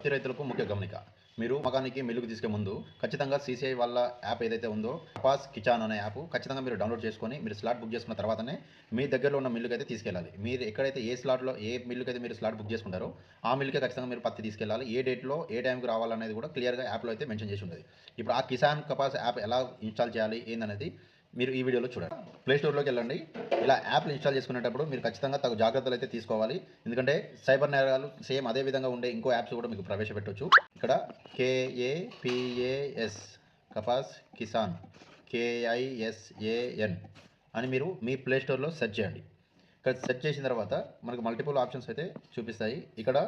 పత్తి రైతులకు ముఖ్య గమనిక. మీరు మగానికి మిల్లుకు తీసుకే ముందు ఖచ్చితంగా సీసీఐ వాళ్ళ యాప్ ఏదైతే ఉందో పాస్ కిచాన్ అనే యాప్ ఖచ్చితంగా మీరు డౌన్లోడ్ చేసుకొని మీరు స్లాట్ బుక్ చేసుకున్న తర్వాతనే మీ దగ్గరలో ఉన్న మిల్లుకి అయితే తీసుకెళ్ళాలి. మీరు ఎక్కడైతే ఏ స్లాట్లో ఏ మిల్లుకి అయితే మీరు స్లాట్ బుక్ చేసుకుంటారో ఆ మిల్లుకే ఖచ్చితంగా మీరు పత్తి తీసుకెళ్ళాలి. ఏ డేట్లో ఏ టైంకి రావాలనేది కూడా క్లియర్గా యాప్లో అయితే మెన్షన్ చేసి ఉంటుంది. ఇప్పుడు ఆ కిసాన్ కపాస్ యాప్ ఎలా ఇన్స్టాల్ చేయాలి ఏందనేది మీరు ఈ వీడియోలో చూడండి. ప్లే స్టోర్లోకి వెళ్ళండి. ఇలా యాప్లు ఇన్స్టాల్ చేసుకునేటప్పుడు మీరు ఖచ్చితంగా తగు జాగ్రత్తలు అయితే తీసుకోవాలి. ఎందుకంటే సైబర్ నేరాలు సేమ్ అదే విధంగా ఉండే ఇంకో యాప్స్ కూడా మీకు ప్రవేశపెట్టవచ్చు ఇక్కడ కేఏపిఏఎస్ కపాస్ కిసాన్ కేఐఎస్ఏఎన్ అని మీరు మీ ప్లే స్టోర్లో సెర్చ్ చేయండి. ఇక్కడ సెర్చ్ చేసిన తర్వాత మనకు మల్టిపుల్ ఆప్షన్స్ అయితే చూపిస్తాయి. ఇక్కడ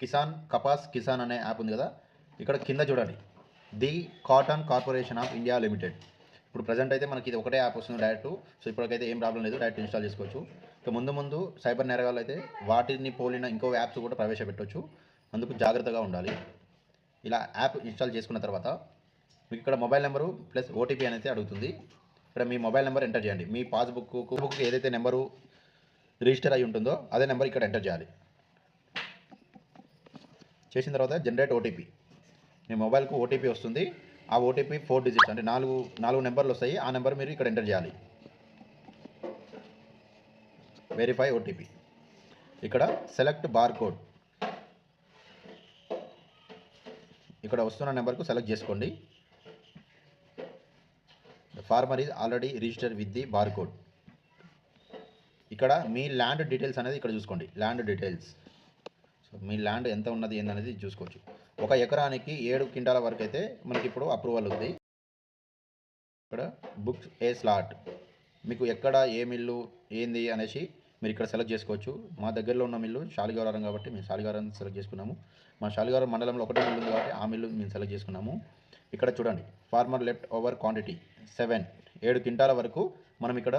కిసాన్ కపాస్ కిసాన్ అనే యాప్ ఉంది కదా. ఇక్కడ కింద చూడండి. The Cotton Corporation of India Limited ఇప్పుడు ప్రజెంట్ అయితే మనకి ఇది ఒకటే యాప్ వస్తుంది డైరెక్ట్ సో ఇప్పటికైతే ఏం ప్రాబ్లం లేదు డైరెక్ట్ ఇన్స్టాల్ చేసుకోవచ్చు. ఇక ముందు ముందు సైబర్ నేరగాలు అయితే వాటిని పోలిన ఇంకో యాప్స్ కూడా ప్రవేశపెట్టవచ్చు అందుకు జాగ్రత్తగా ఉండాలి. ఇలా యాప్ ఇన్స్టాల్ చేసుకున్న తర్వాత మీకు ఇక్కడ మొబైల్ నెంబరు ప్లస్ ఓటీపీ అనేది అడుగుతుంది. ఇక్కడ మీ మొబైల్ నెంబర్ ఎంటర్ చేయండి. మీ పాస్బుక్ బుక్ ఏదైతే నెంబరు రిజిస్టర్ అయి ఉంటుందో అదే నెంబర్ ఇక్కడ ఎంటర్ చేయాలి. చేసిన తర్వాత జనరేట్ ఓటీపీ మీ మొబైల్కు ఓటీపీ వస్తుంది. ఆ ఓటీపీ ఫోర్ డిజిట్స్ అంటే నాలుగు నాలుగు నెంబర్లు వస్తాయి. ఆ నెంబర్ మీరు ఇక్కడ ఎంటర్ చేయాలి. వెరిఫై ఓటీపీ ఇక్కడ సెలెక్ట్ బార్ కోడ్ ఇక్కడ వస్తున్న నెంబర్కు సెలెక్ట్ చేసుకోండి. Farmer is already register with the bar code ఇక్కడ మీ ల్యాండ్ డీటెయిల్స్ అనేది ఇక్కడ చూసుకోండి. ల్యాండ్ డీటెయిల్స్ సో మీ ల్యాండ్ ఎంత ఉన్నది ఏందనేది చూసుకోవచ్చు. ఒక ఎకరానికి ఏడు క్వింటాల వరకు అయితే మనకి ఇప్పుడు అప్రూవల్ ఉంది. ఇక్కడ బుక్స్ ఏ స్లాట్. మీకు ఎక్కడ ఏ మిల్లు ఏంది అనేసి మీరు ఇక్కడ సెలెక్ట్ చేసుకోవచ్చు. మా దగ్గరలో ఉన్న మిల్లు శాలిగారం కాబట్టి మేము శాలిగారం సెలెక్ట్ చేసుకున్నాము. మా శాలిగారం మండలంలో ఒకటే మిల్లు ఉంది కాబట్టి ఆ మిల్లు మేము సెలెక్ట్ చేసుకున్నాము. ఇక్కడ చూడండి farmer left over quantity seven. ఏడు క్వింటాల వరకు మనం ఇక్కడ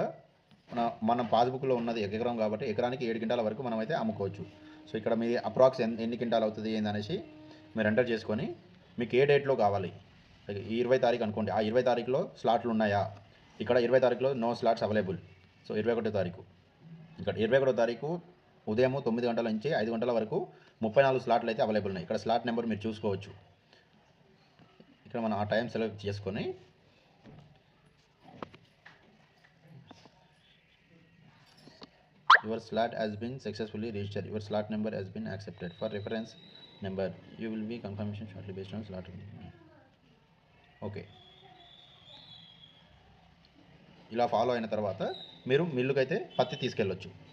మన మన పాస్బుక్లో ఉన్నది ఎకరం కాబట్టి ఎకరానికి ఏడు క్వింటాల వరకు మనం అయితే అమ్ముకోవచ్చు. సో ఇక్కడ మీ అప్రాక్స్ ఎన్ని ఎన్ని క్వింటాలు అవుతుంది ఏందనేసి మీరు ఎంటర్ చేసుకొని మీకు ఏ డేట్లో కావాలి? ఈ ఇరవై తారీఖు అనుకోండి. ఆ ఇరవై తారీఖులో స్లాట్లు ఉన్నాయా? ఇక్కడ ఇరవై తారీఖులో నో స్లాట్స్ అవైలబుల్. సో ఇరవై ఒకటో తారీఖు. ఇక్కడ ఇరవై ఒకటో తారీఖు ఉదయం తొమ్మిది గంటల నుంచి ఐదు గంటల వరకు ముప్పై నాలుగు స్లాట్లు అయితే అవైలబుల్ ఉన్నాయి. ఇక్కడ స్లాట్ నెంబర్ మీరు చూసుకోవచ్చు. ఇక్కడ మనం ఆ టైం సెలెక్ట్ చేసుకొని your slot has been successfully registered your slot number has been accepted for reference number you will be confirmation shortly based on slot okay ఇలా ఫాలో అయిన తర్వాత మీరు మిల్లుకైతే పత్తి తీసుకెళ్ళొచ్చు